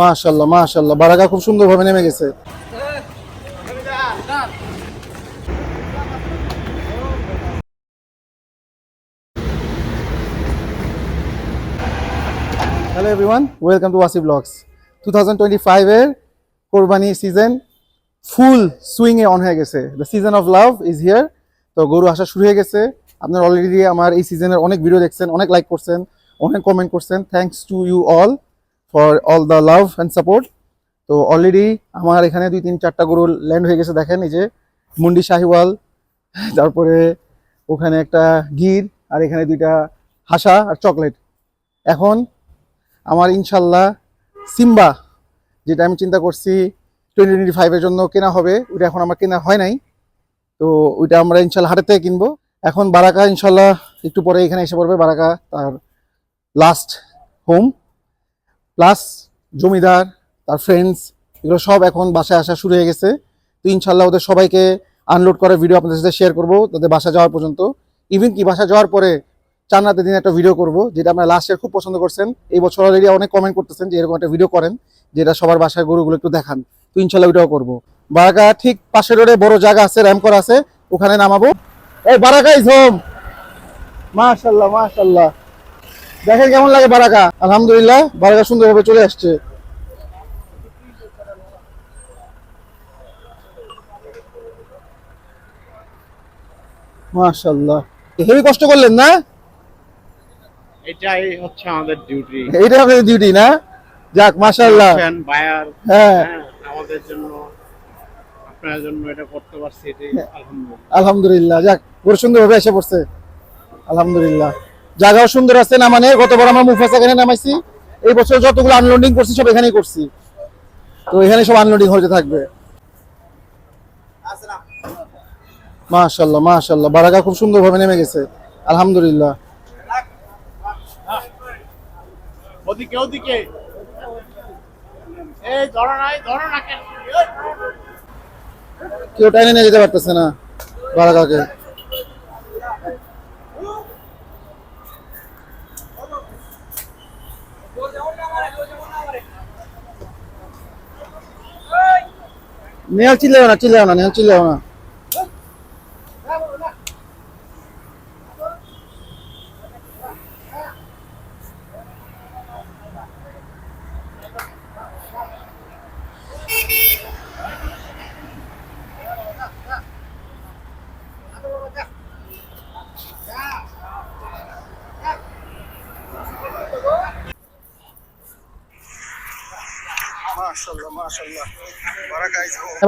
মাশাল্লাহ মাশাল্লাহ বারাকা খুব সুন্দরভাবে নেমে গেছে। Hello everyone welcome to Wasi vlogs two thousand twenty ফাইভের কোরবানি সিজন ফুল সুইংয়ে অন হয়ে গেছে। The season of love is here তো গরু আসা শুরু হয়ে গেছে। আপনার অলরেডি আমার এই সিজনের অনেক ভিডিও দেখছেন, অনেক লাইক করছেন, অনেক কমেন্ট করছেন। Thanks to you all for all the love and support তো অলরেডি আমার এখানে দুই তিন চারটা গরু ল্যান্ড হয়ে গেছে, দেখেন এই যে মুন্ডি শাহিওয়াল, তারপরে ওখানে একটা গির, আর এখানে দুইটা হাসা আর চকলেট এখন আমার ইনশাল্লাহ সিম্বা, যেটা আমি চিন্তা করছি টোয়েন্টি টোয়েন্টি ফাইভের জন্য কেনা হবে, ওইটা এখন আমার কেনা হয় নাই। তো ওইটা আমরা ইনশাল্লাহ হাটে থেকে কিনবো। এখন বারাকা ইনশাল্লাহ একটু পরে এখানে এসে পড়বে, বারাকা তার লাস্ট হোম প্লাস জমিদার, তার ফ্রেন্ডস এগুলো সব এখন বাসায় আসা শুরু হয়ে গেছে। তো ইনশাল্লাহ ওদের সবাইকে আনলোড করে ভিডিও আপনাদের সাথে শেয়ার করব তাদের বাসা যাওয়ার পর্যন্ত। ইভেন কি বাসা যাওয়ার পরে চার দিন একটা ভিডিও করব, যেটা আপনারা লাস্ট ইয়ার খুব পছন্দ করছেন। এই বছর অলরেডি অনেক কমেন্ট করতেছেন যে এরকম একটা ভিডিও করেন, যেটা সবার বাসার গরুগুলো একটু দেখান। তো ইনশাল্লাহ ওইটাও করব। বারাকা ঠিক পাশের রোডে বড় জায়গা আছে র্যাম করা আছে, ওখানে নামাবো। এই বারাকা ইজ মাশাল্লাহ মাশাল্লাহ। দেখেন কেমন লাগে বারাকা? আলহামদুলিল্লাহ বারাকা সুন্দরভাবে চলে আসছে। হেভি কষ্ট করলেন না? এটাই হচ্ছে আমাদের ডিউটি না? যাক মাশাল্লাহ বায়ার হ্যাঁ। আমাদের জন্য আপনার জন্য এটা করতে পারছি এটাই আলহামদুলিল্লাহ। আলহামদুলিল্লাহ যাক পুরো সুন্দরভাবে এসে পড়ছে। আলহামদুলিল্লাহ। জায়গাও সুন্দর আছে না মানে গতবার আমরা মুফাস এখানে নামাইছি। এই বছর যতগুলো আনলোডিং করছি সব এখানেই করছি। তো এখানে সব আনলোডিং হতে থাকবে। মাশাল্লাহ মাশাল্লাহ বারাকা খুব সুন্দরভাবে নেমে গেছে। আলহামদুলিল্লাহ। ওদিকে ওদিকে। এই ধরো নাই ধরো না কেন? কেউ টাইনে নিয়ে যেতে পারতেছে না বারাকাকে। নেহাল চিল্লাও না চিল্লাও না নেহাল চিল্লাও না।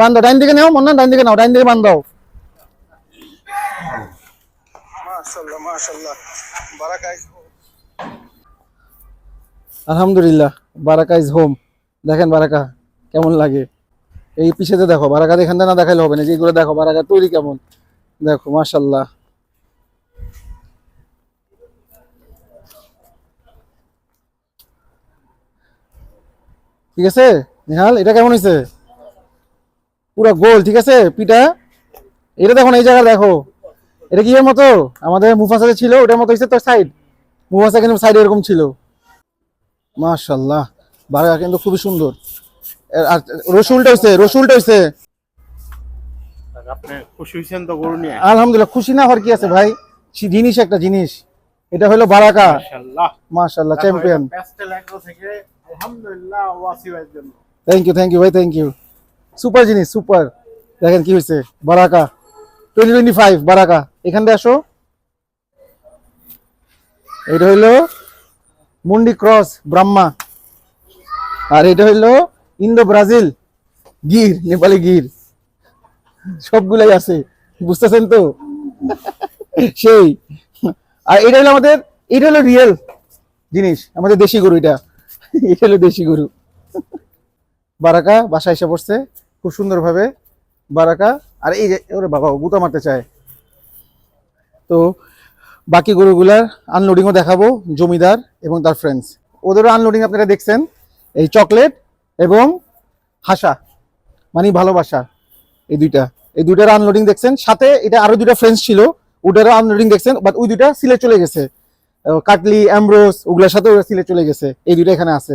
বান্ধো ডাইন দিকে নাও মন্না ডাইন দিকে নাও ডাইন দিকে বান্ধো মাশাআল্লাহ মাশাআল্লাহ। বারাকা ইজ হোম আলহামদুলিল্লাহ বারাকা ইজ হোম। দেখেন বারাকা কেমন লাগে। এই পিছেতে দেখো বারাকা এখান থেকে না দেখাইলে হবে না যেগুলো দেখো বারাকা তৈরি কেমন। দেখো মাশাআল্লাহ। ঠিক আছে? নিহাল এটা কেমন হয়েছে পুরো গোল ঠিক আছে পিঠা এটা দেখো এই জায়গা দেখো। এটা কি এর মতো? আমাদের মুফাসা যে ছিল ওটার মতো হয়েছে তোর সাইড মুফাসা কিন্তু সাইড এরকম ছিল। মাশাল্লাহ বারগা কিন্তু খুবই সুন্দর। আর রসুলটা হয়েছে রসুলটা হয়েছে আলহামদুলিল্লাহ খুশি না হওয়ার কি আছে ভাই? জিনিস একটা জিনিস। এটা হলো বারাকা। মাশাল্লাহ চ্যাম্পিয়ন আলহামদুলিল্লাহ জন্য। থ্যাংক ইউ থ্যাংক ইউ ভাই থ্যাংক ইউ সুপার জিনিস সুপার দেখেন কি হয়েছে বারাকা। টোয়েন্টি টোয়েন্টি ফাইভ বারাকা। এখান থেকে আসো। এটা হইল মুন্ডি ক্রস, ব্রাহ্মা। আর এটা হইল ইন্দো ব্রাজিল গির, নেপালি গির। সবগুলাই আছে। বুঝতেছেন তো? সেই। আর এটা হলো আমাদের, এটা হলো রিয়েল জিনিস। আমাদের দেশি গরু এটা। এটা হলো দেশি গরু। বারাকা বাসায় এসে পড়ছে খুব সুন্দরভাবে বারাকা। আর এই যে, ওরে বাবা গুতা মারতে চায়। তো বাকি গরুগুলার আনলোডিংও দেখাবো, জমিদার এবং তার ফ্রেন্ডস ওদেরও আনলোডিং আপনারা দেখছেন। এই চকলেট এবং হাসা মানে ভালোবাসা, এই দুইটা। এই দুইটার আনলোডিং দেখছেন। সাথে এটা আরও দুইটা ফ্রেন্ডস ছিল ওটারও আনলোডিং দেখছেন বাট ওই দুইটা সিলে চলে গেছে। কাটলি অ্যামব্রোস ওগুলোর সাথে ওরা সিলে চলে গেছে। এই দুইটা এখানে আছে।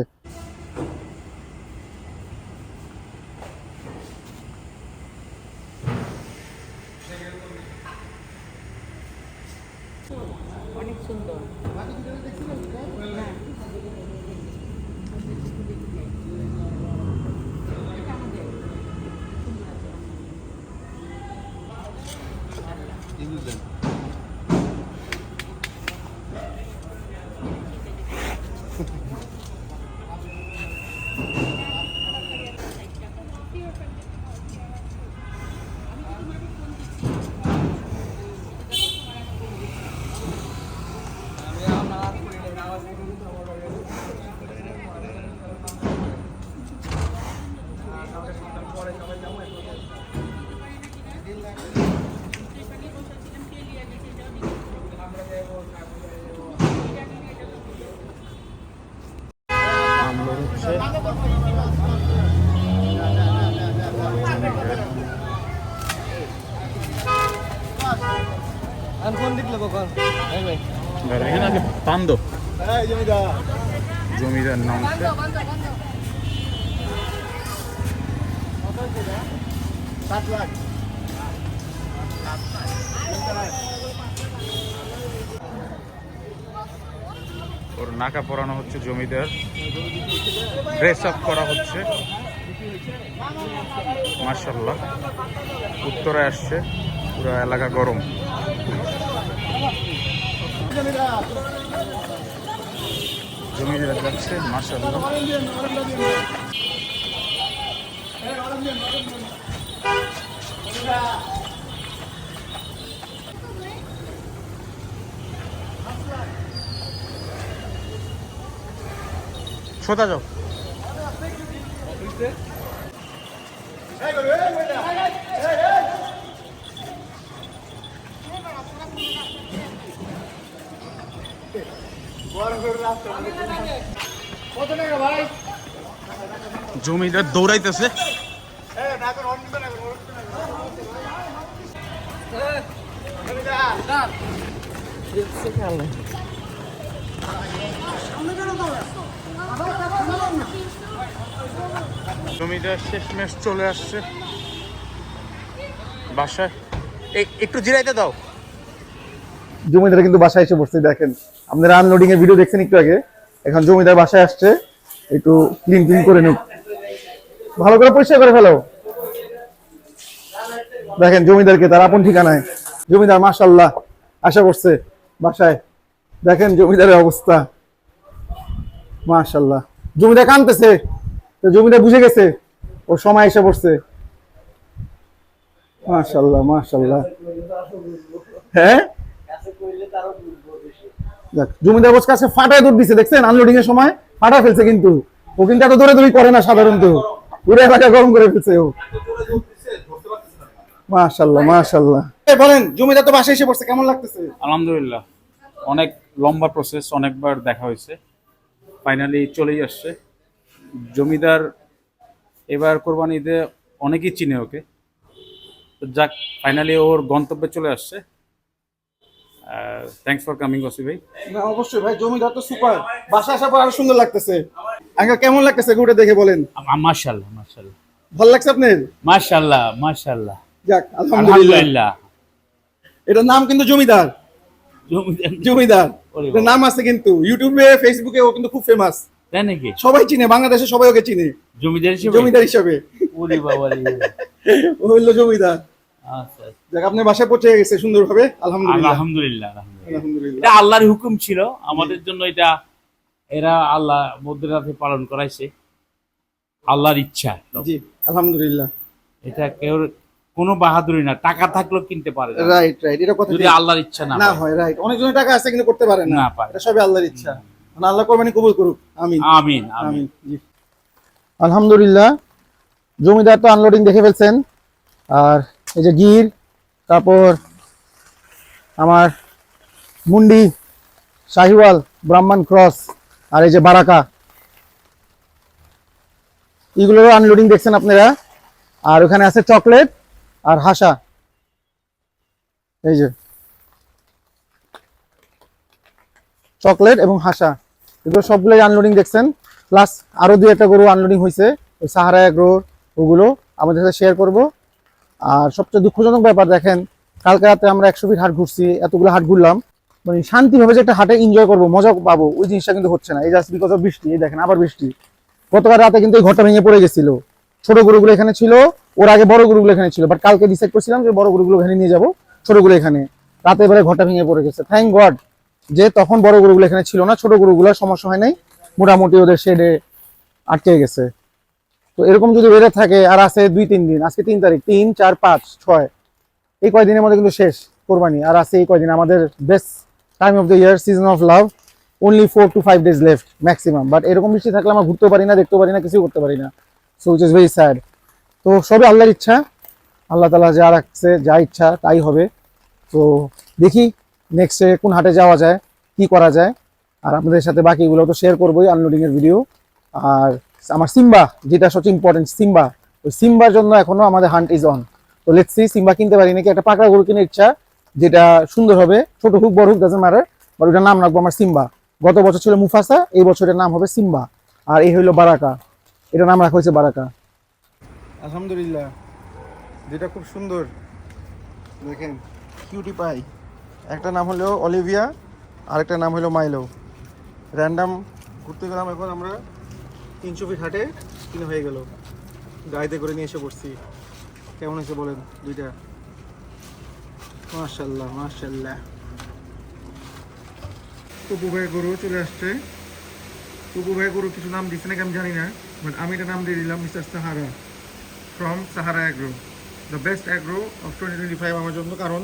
এখানে আগে পান্দ। জমিদার। নাম ওর নাকা পরানো হচ্ছে জমিদার। ড্রেস আপ করা হচ্ছে। মার্শাল্লাহ উত্তরে আসছে। পুরো এলাকা গরম। জমিদার যাচ্ছে মার্শাল্লাহ সোজা যাও। জমিদার দৌড়াইতেছে। জমিদার শেষমেশ চলে আসছে। বাসায়। একটু জিরাইতে দাও। জমিদার কিন্তু বাসায় এসে বসছে, দেখেন। আপনারা আনলোডিং এর ভিডিও দেখছেন একটু আগে? এখন জমিদার বাসায় আসছে, একটু ক্লিন ক্লিন করে নিক। ভালো করে পরিষ্কার করে ফেলো। দেখেন জমিদারকে, তার আপন ঠিকানায়। জমিদার মাশাল্লাহ আশা করছে বাসায়। দেখেন জমিদারের অবস্থা। মাশাল্লাহ জমিদার কানতেছে জমিদার বুঝে গেছে ওর সময় এসে পড়ছে। মাশাল্লাহ মাশাল্লাহ হ্যাঁ? জমিদার বস কাছে ফাটায় দৌড় দিছে দেখছেন? আনলোডিং এর সময় ফাটা ফেলছে কিন্তু। ও কিন্তু এত দৌড়ে দৌড়ি করে না সাধারণত। পুরো এলাকা গরম করে ফেলছে ও। মাশাল্লাহ মাশাল্লাহ এই বলেন জমিদার তো বাসায় এসে পড়ছে কেমন লাগতেছে? আলহামদুলিল্লাহ। অনেক লম্বা প্রসেস অনেকবার দেখা হয়েছে। ফাইনালি চলেই আসছে। জমিদার এবার কোরবানি ঈদে অনেকেই চিনে ওকে। তো যাক ফাইনালি ওর গন্তব্যে চলে আসছে। থ্যাংকস ফর কামিং ওসি ভাই। না অবশ্যই ভাই জমিদার তো সুপার বাসা আসার পর আরও সুন্দর লাগতেছে। আঙ্কেল কেমন লাগতেছে ঘুরে দেখে বলেন? মার্শাল্লাহ মার্শাল্লাহ ভালো লাগছে আপনার? মার্শাল্লাহ মার্শাল্লাহ যাক আলহামদুলিল্লাহ। এটার নাম কিন্তু জমিদার। জমিদার। নাম আছে কিন্তু ইউটিউবে ফেসবুকে ও কিন্তু খুব ফেমাস তাই নাকি? সবাই চিনে বাংলাদেশে সবাই ওকে চিনে। জমিদার হিসেবে? জমিদার হিসাবে। ওরে বাবা রে। ও হইল জমিদার। যাক আপনার বাসায় পৌঁছে গেছে সুন্দরভাবে আলহামদুলিল্লাহ। আলহামদুলিল্লাহ আলহামদুলিল্লাহ। এটা আল্লাহর হুকুম ছিল আমাদের জন্য এটা এরা আল্লাহ মধ্যরাতে পালন করাইছে। আল্লাহর ইচ্ছা জি আলহামদুলিল্লাহ। এটা কেউ কোনো বাহাদুরি না টাকা থাকলেও কিনতে পারে না। রাইট রাইট এটা কথা যদি আল্লাহর ইচ্ছা না না হয়। রাইট অনেকজনের টাকা আছে কিন্তু করতে পারে না। না পারে। এটা সবই আল্লাহর ইচ্ছা। মানে আল্লাহ কোরবানি কবুল করুক। আমিন। আমিন আমিন। আমিন জি। আলহামদুলিল্লাহ। জমিদার তো আনলোডিং দেখে ফেলছেন। আর এই যে গির, তারপর আমার মুন্ডি, শাহিওয়াল, ব্রাহ্মণ ক্রস, আর এই যে বারাকা। এগুলোরও আনলোডিং দেখছেন আপনারা? আর ওখানে আছে চকলেট আর হাসা। এই যে। চকলেট এবং হাসা। এগুলো সবগুলোই আনলোডিং দেখছেন। প্লাস আরও দুই একটা গরু আনলোডিং হয়েছে ওই সাহারা এগ্রো, ওগুলো আমাদের সাথে শেয়ার করব। আর সবচেয়ে দুঃখজনক ব্যাপার দেখেন, কালকে রাতে আমরা একশো ফিট হাট ঘুরছি, এতগুলো হাট ঘুরলাম মানে শান্তিভাবে যে একটা হাটে এনজয় করব, মজা পাবো, ওই জিনিসটা কিন্তু হচ্ছে না। এই জাস্ট বিকজ অফ বৃষ্টি, এই দেখেন আবার বৃষ্টি। গতকাল রাতে কিন্তু এই ঘরটা ভেঙে পড়ে গেছিল। ছোট গরুগুলো এখানে ছিল, ওর আগে বড় গরুগুলো এখানে ছিল বাট কালকে ডিসাইড করছিলাম যে বড় গরুগুলো এখানে নিয়ে যাব ছোটগুলো এখানে। রাতে এবারে ঘরটা ভেঙে পড়ে গেছে। থ্যাংক গড যে তখন বড় গরুগুলো এখানে ছিল না, ছোট গরুগুলোর সমস্যা হয় নাই। মোটামুটি ওদের শেডে আটকে গেছে। তো এরকম যদি ওয়েদার থাকে, আর আছে দুই, তিন দিন, আজকে তিন তারিখ, তিন, চার, পাঁচ, ছয়, এই কয়দিনের মধ্যে কিন্তু শেষ কোরবানি, আর আছে এই কয়দিন আমাদের best time of the year season of love only four to five days left maximum but এরকম বৃষ্টি থাকলে আমরা ঘুরতে পারি না দেখতে পারি না কিছু করতে পারি না so which is very sad তো সবই আল্লাহর ইচ্ছা, আল্লাহ তালা যা রাখছে, যা ইচ্ছা, তাই হবে, তো দেখি নেক্সটে কোন হাটে যাওয়া যায়, কি করা যায়, আর আপনাদের সাথে বাকিগুলো তো শেয়ার করবোই আনলোডিংয়ের ভিডিও আর আমার সিম্বা, যেটা সবচেয়ে ইম্পর্টেন্ট সিম্বা। ওই সিম্বার জন্য এখনও আমাদের হান্ট ইজ অন তো লেটস সি সিম্বা কিনতে পারি নাকি? একটা পাকড়া গরু কিনে ইচ্ছা, যেটা সুন্দর হবে। ছোট হুক, বড় হুক ডাজেন্ট ম্যাটার বাট ওটার নাম রাখব আমার সিম্বা। গত বছর ছিল মুফাসা, এই বছরের নাম হবে সিম্বা। আর এই হইল বারাকা। এটার নাম রাখা হয়েছে বারাকা। আলহামদুলিল্লাহ। যেটা খুব সুন্দর। দেখেন কিউটি পাই একটা নাম হলো অলিভিয়া, আরেকটা নাম হলো মাইলো। র্যান্ডাম ঘুরতে গেলাম এখন আমরা। তিনশো ফিট হাটে কিনে হয়ে গেল। গাড়িতে করে নিয়ে এসে পড়ছি কেমন হয়েছে বলেন দুইটা? মাশাল্লাহ মাশাল্লাহ টুপু ভাই গরু চলে আসছে। টুপু ভাই গরু কিছু নাম দিচ্ছে নাকি আমি জানি না বাট আমি এটা নাম দিয়ে দিলাম, mister Sahara. From Sahara agro the best agro of twenty twenty five আমার জন্য, কারণ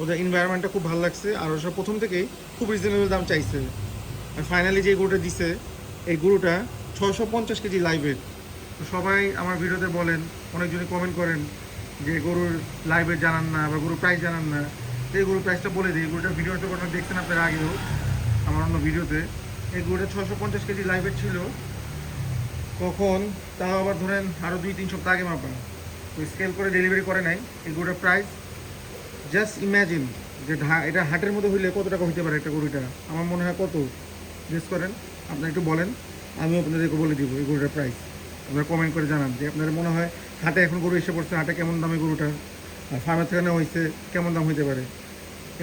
ওদের এনভায়রনমেন্টটা খুব ভালো লাগছে, আর ওরা সব প্রথম থেকেই খুব রিজনেবল দাম চাইছে। আর ফাইনালি যে গরুটা দিছে, এই গরুটা ছয়শো পঞ্চাশ কেজি লাইভের তো সবাই আমার ভিডিওতে বলেন, অনেকজনই কমেন্ট করেন যে গরুর লাইভের জানান না বা গরুর প্রাইস জানান না। এই গরুর প্রাইসটা বলে দিই। গরুটার ভিডিওটা কোনো দেখছেন আপনারা আগেও, আমার অন্য ভিডিওতে। এই গরুটা ছশো পঞ্চাশ কেজি লাইভের ছিল। কখন? তাও আবার ধরেন আরও দুই, তিন সপ্তাহ আগে মাপা তো স্কেল করে ডেলিভারি করে নাই। এই গরুটার প্রাইস জাস্ট ইম্যাজিন যে এটা হাটের মধ্যে হইলে কত টাকা হইতে পারে একটা গরুটা? আমার মনে হয় কত? গেস করেন। আপনারা একটু বলেন। আমি আপনাদেরকে বলে দিব এই গরুটার প্রাইস আপনারা কমেন্ট করে জানান যে আপনাদের মনে হয় হাটে এখন গরু এসে পড়ছে, হাটে কেমন দামে গরুটা? আর ফার্মের থেকে নেওয়া হয়েছে, কেমন দাম হইতে পারে?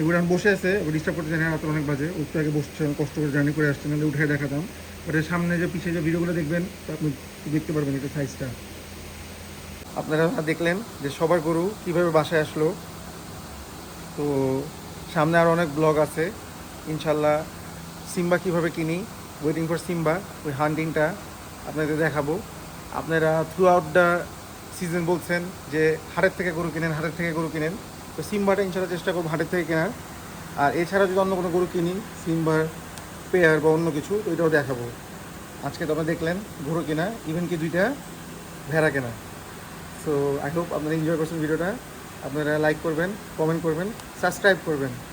এগুলো এখন বসে আছে ডিস্টার্ব করতে জানি রাত অনেক বাজে। উঠতে আগে বসছে কষ্ট করে জার্নি করে আসছে, নাহলে উঠে দেখাতাম। বাট সামনে যে পিছিয়ে যে ভিডিওগুলো দেখবেন, তো আপনি দেখতে পারবেন এটা সাইজটা আপনারা দেখলেন যে সবার গরু কীভাবে বাসায় আসলো, তো সামনে আরও অনেক ব্লগ আছে। ইনশাল্লাহ সিম্বা কীভাবে কিনি ওয়েটিং ফর সিম্বা ওই হান্টিংটা আপনাদের দেখাবো। আপনারা থ্রু আউট দ্য সিজন বলছেন যে হাটের থেকে গরু কিনেন, হাটের থেকে গরু কিনেন। তো সিম্বাটা ইনশাল্লাহ চেষ্টা করব হাটের থেকে কেনার। আর এছাড়া যদি অন্য কোনো গরু কিনি, সিম্বার, পেয়ার বা অন্য কিছু, তো এটাও দেখাবো। আজকে তো আপনারা দেখলেন, গরু কেনা ইভেন কি দুইটা ভেড়া কেনা। সো আই হোপ আপনারা এনজয় করছেন ভিডিওটা। আপনারা লাইক করবেন কমেন্ট করবেন সাবস্ক্রাইব করবেন।